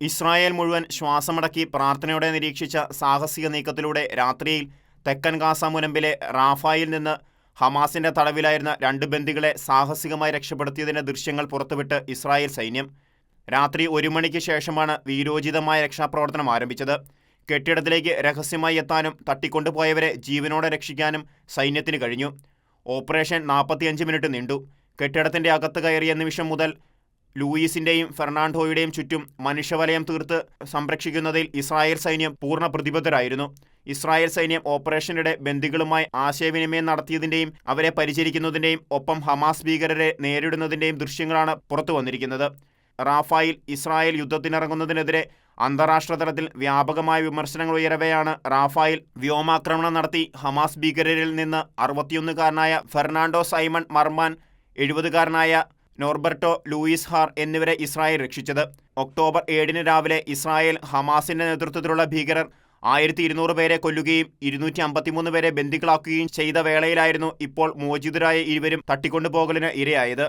Israel മുഴുവൻ ശ്വാസമടക്കി പ്രാർത്ഥനയോടെ നിരീക്ഷിച്ച സാഹസിക നീക്കത്തിലൂടെ രാത്രിയിൽ തെക്കൻ ഗാസ മുനമ്പിലെ റാഫായിൽ നിന്ന് ഹമാസിന്റെ തടവിലായിരുന്ന രണ്ട് ബന്ദികളെ സാഹസികമായി രക്ഷപ്പെടുത്തിയതിന്റെ ദൃശ്യങ്ങൾ പുറത്തുവിട്ട് ഇസ്രായേൽ സൈന്യം. രാത്രി ഒരു മണിക്ക് ശേഷമാണ് വീരോചിതമായ രക്ഷാപ്രവർത്തനം ആരംഭിച്ചത്. കെട്ടിടത്തിലേക്ക് രഹസ്യമായി എത്താനും തട്ടിക്കൊണ്ടുപോയവരെ ജീവനോടെ രക്ഷിക്കാനും സൈന്യത്തിന് കഴിഞ്ഞു. ഓപ്പറേഷൻ നാൽപ്പത്തിയഞ്ച് മിനിറ്റ് നീണ്ടു. കെട്ടിടത്തിന്റെ അകത്ത് കയറിയ നിമിഷം മുതൽ ലൂയിസിന്റെയും ഫെർണാണ്ടോയുടെയും ചുറ്റും മനുഷ്യവലയം തീർത്ത് സംരക്ഷിക്കുന്നതിൽ ഇസ്രായേൽ സൈന്യം പൂർണ പ്രതിബദ്ധരായിരുന്നു. ഇസ്രായേൽ സൈന്യം ഓപ്പറേഷനിടെ ബന്ദികളുമായി ആശയവിനിമയം നടത്തിയതിന്റെയും അവരെ പരിചരിക്കുന്നതിന്റെയും ഒപ്പം ഹമാസ് ഭീകരരെ നേരിടുന്നതിന്റെയും ദൃശ്യങ്ങളാണ് പുറത്തു വന്നിരിക്കുന്നത്. റാഫായിൽ ഇസ്രായേൽ യുദ്ധത്തിനിറങ്ങുന്നതിനെതിരെ അന്താരാഷ്ട്ര തലത്തിൽ വ്യാപകമായ വിമർശനങ്ങൾ ഉയരവെയാണ് റാഫായിൽ വ്യോമാക്രമണം നടത്തി ഹമാസ് ഭീകരരിൽ നിന്ന് അറുപത്തിയൊന്നുകാരനായ ഫെർണാണ്ടോ സൈമൺ മർമാൻ എഴുപതുകാരനായ നോർബർട്ടോ ലൂയിസ് ഹാർ എന്നിവരെ ഇസ്രായേൽ രക്ഷിച്ചത്. ഒക്ടോബർ ഏഴിന് രാവിലെ ഇസ്രായേൽ ഹമാസിന്റെ നേതൃത്വത്തിലുള്ള ഭീകരർ ആയിരത്തി ഇരുന്നൂറ് പേരെ കൊല്ലുകയും ഇരുന്നൂറ്റി അമ്പത്തിമൂന്ന് പേരെ ബന്ദികളാക്കുകയും ചെയ്ത വേളയിലായിരുന്നു ഇപ്പോൾ മോചിതരായ ഇരുവരും തട്ടിക്കൊണ്ടുപോകലിന് ഇരയായത്.